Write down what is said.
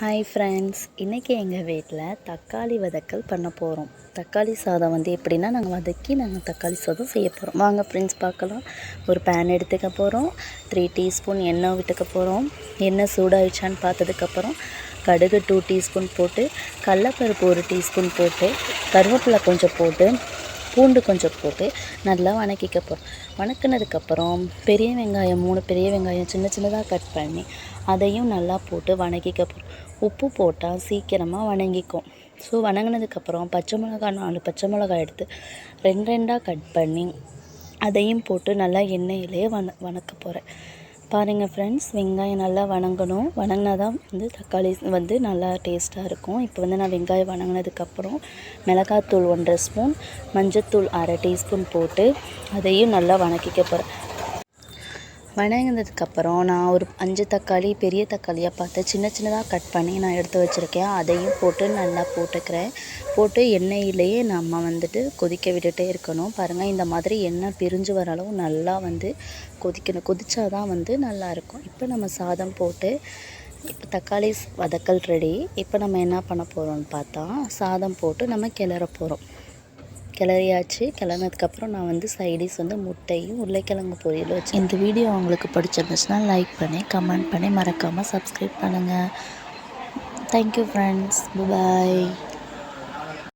Hi friends இன்றைக்கி எங்கள் வீட்டில் தக்காளி வதக்கல் பண்ண போகிறோம் தக்காளி சாதம் வந்து எப்படின்னா நாங்கள் வதக்கி நாங்கள் தக்காளி சாதம் செய்ய போகிறோம் வாங்க ஃப்ரெண்ட்ஸ் பார்க்கலாம். ஒரு பேன் எடுத்துக்க போகிறோம் த்ரீ டீஸ்பூன் எண்ணெய் விட்டுக்க போகிறோம் எண்ணெய் சூடாயிடுச்சான்னு பார்த்ததுக்கப்புறம் கடுகு டூ டீஸ்பூன் போட்டு கடலப்பருப்பு ஒரு டீஸ்பூன் போட்டு கருவேப்பிலை கொஞ்சம் போட்டு பூண்டு கொஞ்சம் போட்டு நல்லா வணக்கிக்க போகிறோம் வணக்கினதுக்கப்புறம் பெரிய வெங்காயம் மூணு பெரிய வெங்காயம் சின்ன சின்னதாக கட் பண்ணி அதையும் நல்லா போட்டு வணக்கிக்க போகிறோம் உப்பு போட்டால் சீக்கிரமாக வணங்கிக்கும். ஸோ வணங்கினதுக்கப்புறம் பச்சை மிளகா நாலு பச்சை மிளகாய் எடுத்து ரெண்டு ரெண்டாக கட் பண்ணி அதையும் போட்டு நல்லா எண்ணெயிலே வண வணக்க போகிறேன் பாருங்கள் ஃப்ரெண்ட்ஸ் வெங்காயம் நல்லா வணங்கணும். வணங்கினா தான் வந்து தக்காளி வந்து நல்லா டேஸ்ட்டாக இருக்கும். இப்போ வந்து நான் வெங்காயம் வணங்கினதுக்கப்புறம் மிளகாத்தூள் ஒன்றரை ஸ்பூன் மஞ்சத்தூள் அரை டீஸ்பூன் போட்டு அதையும் நல்லா வணக்கிக்க போகிறேன் வணங்கினதுக்கப்புறம் நான் ஒரு அஞ்சு தக்காளி பெரிய தக்காளியாக பார்த்து சின்ன சின்னதாக கட் பண்ணி நான் எடுத்து வச்சுருக்கேன். அதையும் போட்டு நல்லா போட்டுக்கிறேன். போட்டு எண்ணெயிலேயே நம்ம வந்துட்டு கொதிக்க விட்டுட்டே இருக்கணும். பாருங்கள் இந்த மாதிரி எண்ணெய் பிரிஞ்சு வர அளவு நல்லா வந்து கொதிக்கணும். கொதிச்சா தான் வந்து நல்லாயிருக்கும் இப்போ நம்ம சாதம் போட்டு இப்போ தக்காளி வதக்கல் ரெடி இப்போ நம்ம என்ன பண்ண போகிறோம்னு பார்த்தா சாதம் போட்டு நம்ம கிளற போகிறோம் கிளறியாச்சு. கிளறினதுக்கப்புறம் நான் வந்து சைடிஸ் வந்து முட்டையும் உருளைக்கிழங்கு பொரியலும் வச்சு இந்த வீடியோ உங்களுக்கு பிடிச்சிருந்துச்சுன்னா லைக் பண்ணி கமெண்ட் பண்ணி மறக்காமல் சப்ஸ்கிரைப் பண்ணுங்கள் தேங்க்யூ ஃப்ரெண்ட்ஸ் பாய்